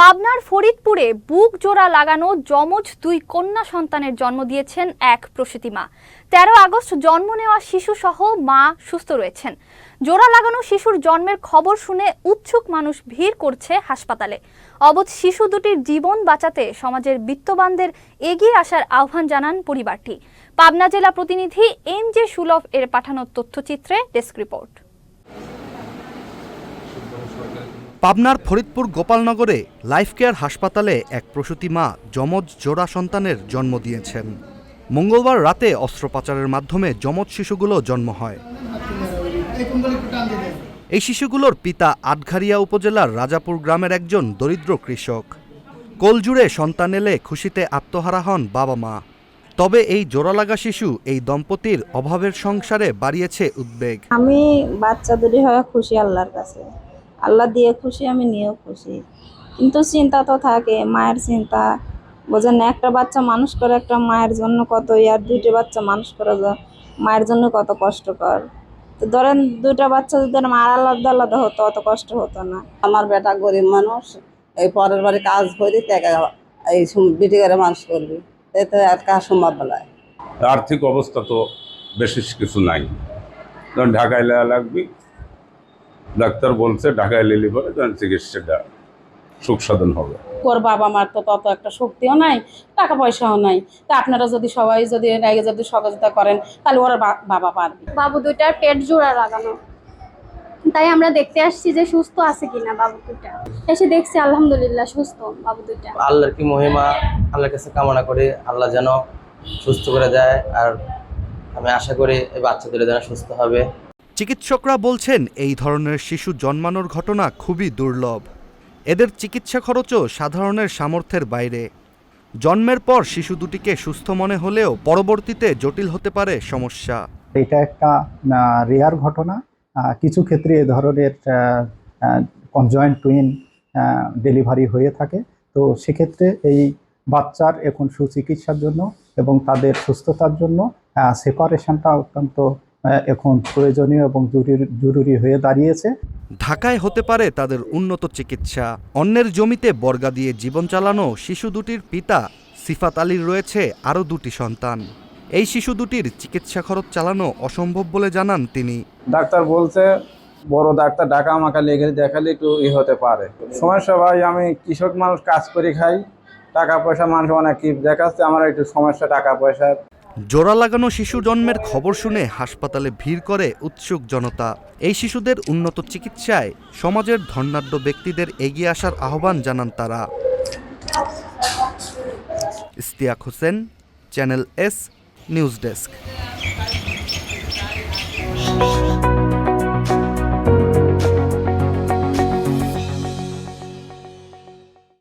পাবনার ফরিদপুরে বুক জোড়া লাগানো যমজ দুই কন্যা সন্তানের জন্ম দিয়েছেন এক প্রসূতি মা। তেরো আগস্ট জন্ম নেওয়া শিশু সহ মা সুস্থ রয়েছেন। জোড়া লাগানো শিশুর জন্মের খবর শুনে উৎসুক মানুষ ভিড় করছে হাসপাতালে। অবধ শিশু দুটির জীবন বাঁচাতে সমাজের বিত্তবানদের এগিয়ে আসার আহ্বান জানান পরিবারটি। পাবনা জেলা প্রতিনিধি এম জে সুলভ এর পাঠানো তথ্যচিত্রে ডেস্ক রিপোর্ট। পাবনার ফরিদপুর গোপালনগরে লাইফ কেয়ার হাসপাতালে এক প্রসূতি মা যমজ জোড়া সন্তানের জন্ম দিয়েছেন। মঙ্গলবার রাতে অস্ত্রোপচারের মাধ্যমে যমজ শিশুগুলো জন্ম হয়। এই শিশুগুলোর পিতা আটঘারিয়া উপজেলার রাজাপুর গ্রামের একজন দরিদ্র কৃষক। কোলজুড়ে সন্তান এলে খুশিতে আত্মহারা হন বাবা মা। তবে এই জোড়ালাগা শিশু এই দম্পতির অভাবের সংসারে বাড়িয়েছে উদ্বেগ। আমি বাচ্চা দুটি হয়ে খুশি আল্লাহর কাছে। আল্লাহ দিয়ে খুশি আমি নিয়েও খুশি। কিন্তু চিন্তা তো থাকে মায়ের চিন্তা। বোঝেন না, একটা বাচ্চা মানুষ করে একটা মায়ের জন্য কত আর দুইটা বাচ্চা মানুষ করা মায়ের জন্য কত কষ্টকর। তো ধরেন দুইটা বাচ্চা যদি মার আলাদা আলাদা হতো অত কষ্ট হতো না। আমার বেটা গরিব মানুষ এই পরের বাড়ি কাজ করে এই বিটি করে মানুষ করবি। এতে আর কাজ সম্ভব নয় আর্থিক অবস্থা তো বেশি কিছু নাই। ধরেন ঢাকায় লাগবে ডাক্তার বলছে ঢাকায় লিলি পরে তখন চিকিৎসাটা সুখ সাধন হবে। ওর বাবা মার তো তত একটা শক্তিও নাই টাকা পয়সাও নাই। তা আপনারা যদি সবাই যদি এর আগে যদি সহযোগিতা করেন তাহলে ওরা বাবা পারবে। বাবু দুটার পেট জোড়া লাগানো। তাই আমরা দেখতে আসছি যে সুস্থ আছে কিনা বাবু দুটা এসে দেখছি আলহামদুলিল্লাহ সুস্থ বাবু দুইটা। আল্লাহর কি মহিমা আল্লাহর কাছে কামনা করি আল্লাহ যেন সুস্থ করে দেয়। আর আমি আশা করি এই বাচ্চাদের যেন সুস্থ হবে। চিকিৎসকরা বলছেন এই ধরনের শিশু জন্মানোর ঘটনা খুবই দুর্লভ। এদের চিকিৎসা খরচও সাধারণের সামর্থ্যের বাইরে। জন্মের পর শিশু দুটিকে সুস্থ মনে হলেও পরবর্তীতে জটিল হতে পারে সমস্যা। এটা একটা রেয়ার ঘটনা। কিছু ক্ষেত্রে এ ধরনের কনজয়েন্ট টুইন ডেলিভারি হয়ে থাকে। তো সেক্ষেত্রে এই বাচ্চার এখন সুচিকিৎসার জন্য এবং তাদের সুস্থতার জন্য সেপারেশনটা অত্যন্ত এখন প্রয়োজনীয় এবং জরুরি জরুরি হয়ে দাঁড়িয়েছে। ঢাকায় হতে পারে তাদের উন্নত চিকিৎসা। অন্যের জমিতে বর্গা দিয়ে জীবন চালানো শিশু দুটির পিতা সিফাত আলীর রয়েছে আরও দুটি সন্তান। এই শিশু দুটির চিকিৎসা খরচ চালানো অসম্ভব বলে জানান তিনি। ডাক্তার বলছে বড় ডাক্তার ঢাকা আমাকে লেগে দেখালে একটু ই হতে পারে। সমস্যা ভাই আমি কৃষক মানুষ কাজ করে খাই টাকা পয়সা মানুষ অনেক কি দেখাচ্ছে আমার একটু সমস্যা টাকা পয়সা জোড়া লাগানো শিশু জন্মের খবর শুনে হাসপাতালে ভিড় করে উৎসুক জনতা। এই শিশুদের উন্নত চিকিৎসায় সমাজের ধর্নাঢ্য ব্যক্তিদের এগিয়ে আসার আহ্বান জানান তারা। Istiaq Hossain, channel S, news desk.